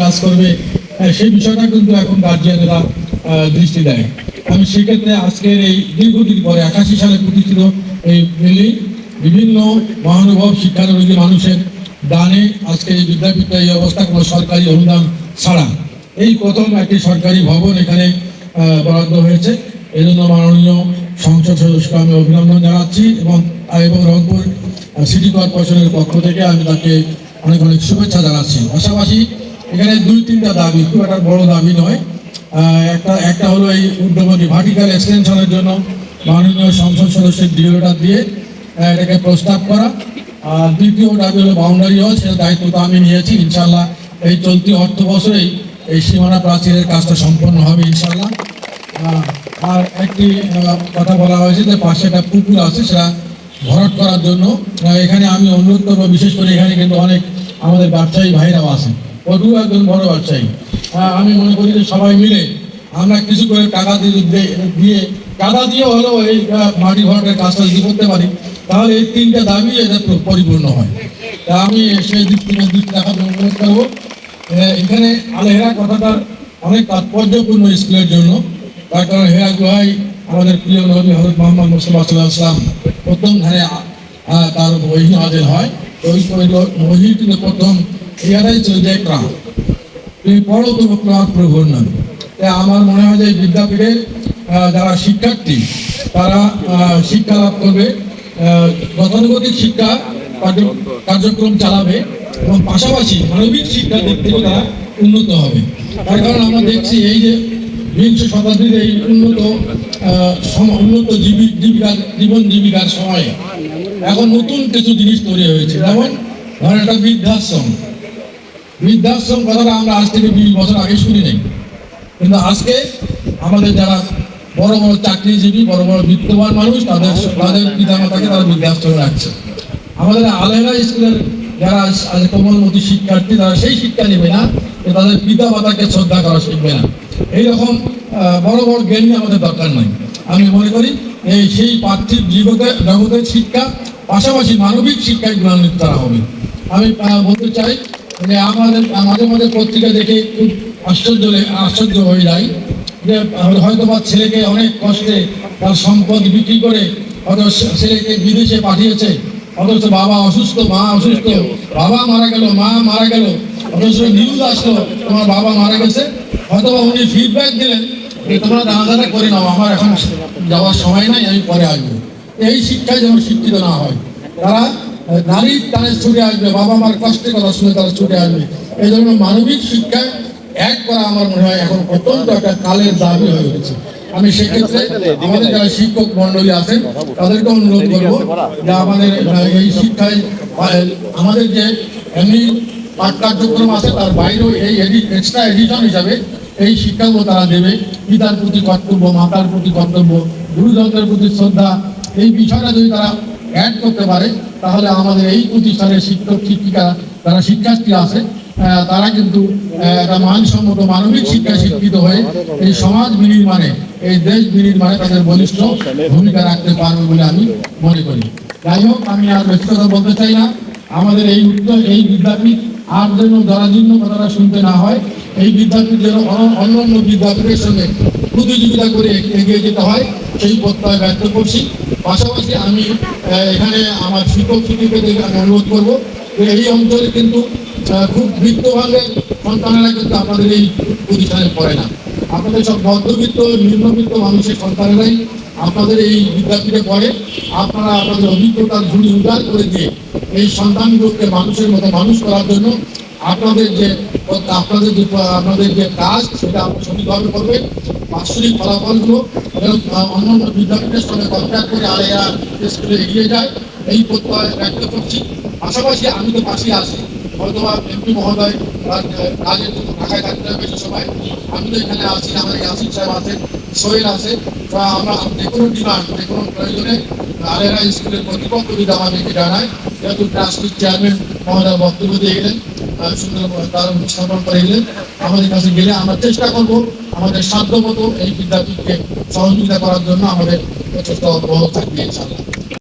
কাজ করবে সেই বিষয়টা কিন্তু এখন গার্জিয়ানেরা দৃষ্টি দেয়। আমি সেক্ষেত্রে আজকের এই দীর্ঘদিন পরে, একাশি সালে প্রতিষ্ঠিত এই বিল্ডিং, বিভিন্ন মহানুভব শিক্ষানুরাগী মানুষের দানে আজকে এই বিদ্যাপীঠটা এই অবস্থা কোনো সরকারি অনুদান ছাড়া। এই প্রথম একটি সরকারি ভবন এখানে বরাদ্দ হয়েছে। এই জন্য মাননীয় সংসদ সদস্যকে আমি অভিনন্দন জানাচ্ছি এবং এবং রংপুর সিটি কর্পোরেশনের পক্ষ থেকে আমি তাকে অনেক অনেক শুভেচ্ছা জানাচ্ছি। পাশাপাশি এখানে দুই, তিনটা দাবি, খুব একটা বড় দাবি নয়। একটা একটা হলো এই উদ্যোগী ভার্টিক্যাল এক্সটেনশনের জন্য মাননীয় সংসদ সদস্যের ডিওটা দিয়ে এটাকে প্রস্তাব করা। আর দ্বিতীয় দাবি হলো বাউন্ডারি হল সেটা দায়িত্ব তো আমি নিয়েছি ইনশাল্লাহ এই চলতি অর্থ বছরেই এই সীমানা প্রাচীরের কাজটা সম্পন্ন হবে ইনশাল্লাহ আর একটি কথা বলা হয়েছে যে পাশে একটা পুকুর আছে, সেটা ভরাট করার জন্য। এখানে আমি অনুরোধ করব, বিশেষ করে এখানে কিন্তু অনেক আমাদের ব্যবসায়ী ভাইরাও আছেন। অটু একজন বড় ব্যবসায়ী। আহ, আমি মনে করি যে সবাই মিলে আমরা কিছু করে টাকা দিয়ে দিয়ে- টাকা দিয়ে হলেও এই মাটি ভরাটের কাজটা যদি করতে পারি তাহলে এই তিনটা দাবি এটা পুরো পরিপূর্ণ হয়। তা আমি সেই দিক থেকে রাখার জন্য অনুরোধ করব এখানে আলেহেরা কথাটা অনেক তাৎপর্যপূর্ণ স্কুলের জন্য। তার কারণ হেরা গুহাই আমাদের প্রিয় নবী হরত মোহাম্মদ মুস্তফা সাল্লাহ আসলাম প্রথম ধারে তার বহি নাজেল হয়। ওই বহি কিন্তু প্রথম ইয়ারাই চলছে ক্রাম তুমি পড়ো তো তোমার প্রভুর নামে। তাই আমার মনে হয় যে এই বিদ্যাপীঠে যারা শিক্ষার্থী, তারা শিক্ষা লাভ করবে। গতানুগতিক শিক্ষা কার্যক্রম চালাবে এবং পাশাপাশি মানবিক শিক্ষার দিক থেকে তারা উন্নত হবে। তার কারণ আমরা দেখছি এই যে বিংশ শতাব্দীর এই উন্নত উন্নত জীবী জীবিকার জীবন জীবিকার সময়ে এখন নতুন কিছু জিনিস তৈরি হয়েছে। যেমন ধরেন একটা বৃদ্ধাশ্রম। বৃদ্ধাশ্রম কথাটা আমরা আজ থেকে বিশ বছর আগে শুনি নাই। কিন্তু আজকে আমাদের যারা বড় বড় চাকরিজীবী, বড় বড় বিত্তবান মানুষ, তাদের তাদের পিতামাতাকে তারা বৃদ্ধাশ্রমে রাখছে। আমাদের আলেহরা স্কুলের যারা কোমলমতি শিক্ষার্থী, তারা সেই শিক্ষা নেবে না, যে তাদের পিতা মাতাকে শ্রদ্ধা করা শিখবে না। এইরকম বড় বড় জ্ঞানী আমাদের দরকার নাই। আমি মনে করি এই সেই পার্থিব জগতে জগতের শিক্ষা, পাশাপাশি মানবিক শিক্ষায় গুণান্বিত করা হবে। আমি বলতে চাই যে আমাদের আমাদের মধ্যে পত্রিকা দেখে খুব আশ্চর্য আশ্চর্য হয়ে যায় যে হয়তো বা ছেলেকে অনেক কষ্টে তার সম্পদ বিক্রি করে হয়তো ছেলেকে বিদেশে পাঠিয়েছে। অথচ বাবা অসুস্থ, মা অসুস্থ, বাবা মারা গেল, মা মারা গেল, অথচ নিউজ আসলো, তোমার বাবা মারা গেছে। হয়তো উনি ফিডব্যাক দিলেন যে তোমরা দাঁড়াদাঁড়া করে নাও, আমার এখন যাওয়ার সময় নাই, আমি পরে আসব। এই শিক্ষায় যেন শিক্ষিত না হয়। তারা নারীর টানে ছুটে আসবে, বাবা মার কষ্টের কথা শুনে তারা ছুটে আসবে। এই জন্য মানবিক শিক্ষায় এক করা আমার মনে হয় এখন অত্যন্ত একটা কালের দাবি হয়ে উঠেছে। আমি সেক্ষেত্রে আমাদের যারা শিক্ষক মন্ডলী আছেন, তাদেরকে অনুরোধ করব যে আমাদের এই শিক্ষায় আমাদের যে এমনি পাঠ কার্যক্রম আছে, তার বাইরেও এই এক্সট্রা এডিশন হিসাবে এই শিক্ষাগুলো তারা দেবে। পিতার প্রতি কর্তব্য, মাতার প্রতি কর্তব্য, গুরুজনদের প্রতি শ্রদ্ধা, এই বিষয়টা যদি তারা অ্যাড করতে পারে তাহলে আমাদের এই প্রতিষ্ঠানের শিক্ষক, শিক্ষিকা যারা শিক্ষার্থী আছে তারা কিন্তু একটা মানসম্মত মানবিক শিক্ষা শিক্ষিত হয়ে এই সমাজ বিনির্মাণে, এই দেশ বিনির্মাণে তাদের বলিষ্ঠ ভূমিকা রাখতে পারবে বলে আমি মনে করি। যাই হোক, আমি আর ব্যক্তিগত বলতে চাই না। আমাদের এই উত্তর, এই বিদ্যাপীঠ আর যেন জরাজীর্ণ কথাটা শুনতে না হয়, এই বিদ্যাপীঠ যেন অন্য- অন্যান্য বিদ্যাপীঠের সঙ্গে প্রতিযোগিতা করে এগিয়ে যেতে হয়, সেই প্রত্যয় ব্যক্ত করছি। পাশাপাশি আমি এখানে আমার শিক্ষক শিক্ষিকাদের আমি অনুরোধ করব যে এই অঞ্চলে কিন্তু খুব বৃত্তভাগের সন্তানেরা কিন্তু আপনাদের এই প্রতিষ্ঠানে পড়ে না। আপনাদের সব মধ্যবিত্ত নিম্নবিত্ত মানুষের সন্তানেরাই আপনাদের এই বিদ্যাপীঠে পড়ে আপনারা আপনাদের অভিজ্ঞতার ঝুড়ি উজাড় করে দিয়ে এই সন্তানগুলোকে মানুষের মতো মানুষ করার জন্য আপনাদের যে আপনাদের যে আপনাদের যে কাজ, সেটা সঠিকভাবে করবেন। বাৎসরিক ফলাফলগুলো অন্যান্য বিদ্যাপীঠের সঙ্গে কন্ট্যাক্ট করে আলেয়া স্কুলে এগিয়ে যায়, এই প্রত্যয় ব্যক্ত করছি। পাশাপাশি আমি তো পাশে আছি। হয়তো এমপি মহোদয় কাজের জন্য ঢাকায় থাকতে হবে সময় আমি তো এখানে আছি আমার ইয়াসিন সাহেব আছেন। সোহেল আছে, বা আমরা যে কোনো ডিমান্ড যে কোনো প্রয়োজনে আলেরা স্কুলের কর্তৃপক্ষ যদি আমাদেরকে জানায়, যেহেতু ট্রাস্টির চেয়ারম্যান মহোদয় বক্তব্য দিয়ে গেলেন সুন্দর তার স্থাপন করে গেলেন, আমাদের কাছে গেলে আমরা চেষ্টা করব আমাদের সাধ্যমতো এই বিদ্যাপীঠকে সহযোগিতা করার জন্য আমাদের যথেষ্ট অনুভব থাকবে